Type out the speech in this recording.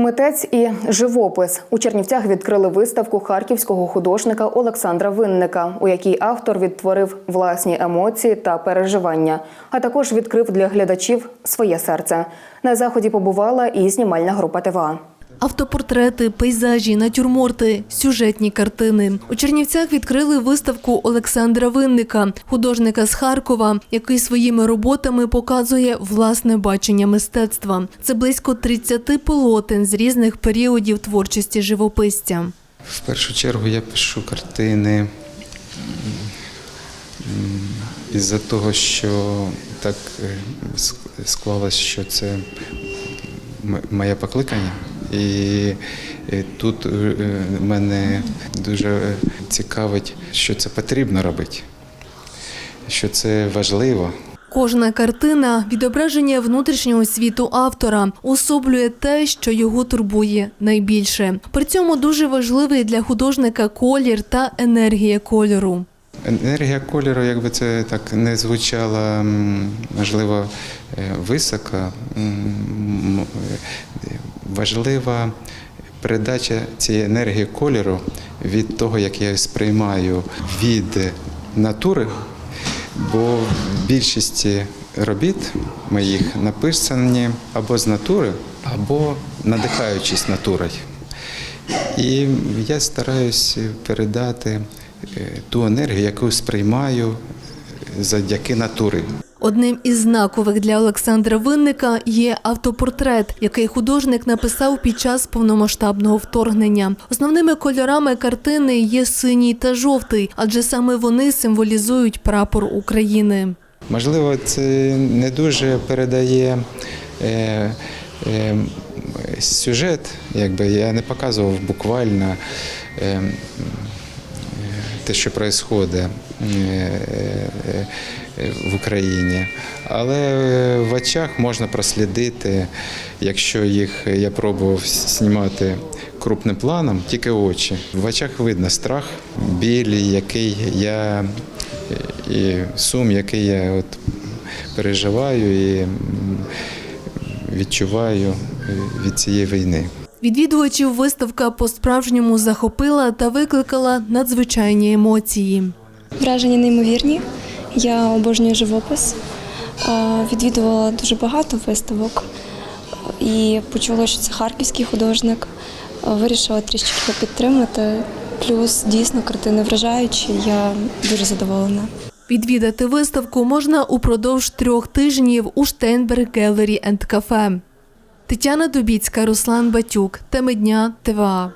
Митець і живопис у Чернівцях відкрили виставку харківського художника Олександра Винника, у якій автор відтворив власні емоції та переживання, а також відкрив для глядачів своє серце. На заході побувала і знімальна група ТВА. Автопортрети, пейзажі, натюрморти, сюжетні картини. У Чернівцях відкрили виставку Олександра Винника, художника з Харкова, який своїми роботами показує власне бачення мистецтва. Це близько 30 полотен з різних періодів творчості живописця. В першу чергу я пишу картини із-за того, що так е, склалось, що це моє покликання. І е, тут е, мене дуже цікавить, що це потрібно робити, що це важливо. Кожна картина відображення внутрішнього світу автора особлює те, що його турбує найбільше. При цьому дуже важливий для художника колір та енергія кольору. Енергія кольору, якби це так не звучало, можливо, е, е, важлива передача цієї енергії кольору від того, як я сприймаю від натури, бо більшість робіт моїх написані або з натури, або надихаючись натурою. І я стараюся передати е, ту енергію, яку сприймаю е, завдяки натурі. Одним із знакових для Олександра Винника є автопортрет, який художник написав під час повномасштабного вторгнення. Основними кольорами картини є синій та жовтий, адже саме вони символізують прапор України. Можливо, це не дуже передає е, е, сюжет, якби я не показував буквально е, те, що відбувається е, е, в Україні. Але в очах можна прослідити, якщо їх я пробував знімати крупним планом, тільки очі. В очах видно страх, біль, який я і сум, який я от переживаю і відчуваю від цієї війни. Відвідувачів виставка по-справжньому захопила та викликала надзвичайні емоції. Враження неймовірні. Я обожнюю живопис. Відвідувала дуже багато виставок і почула, що це харківський художник. Вирішила його підтримати. Плюс дійсно картини вражаючі. Я дуже задоволена. Відвідати виставку можна упродовж трьох тижнів у Штейнберг Gallery and Cafe. Тетяна Дубіцька, Руслан Батюк. Теми дня ТВА.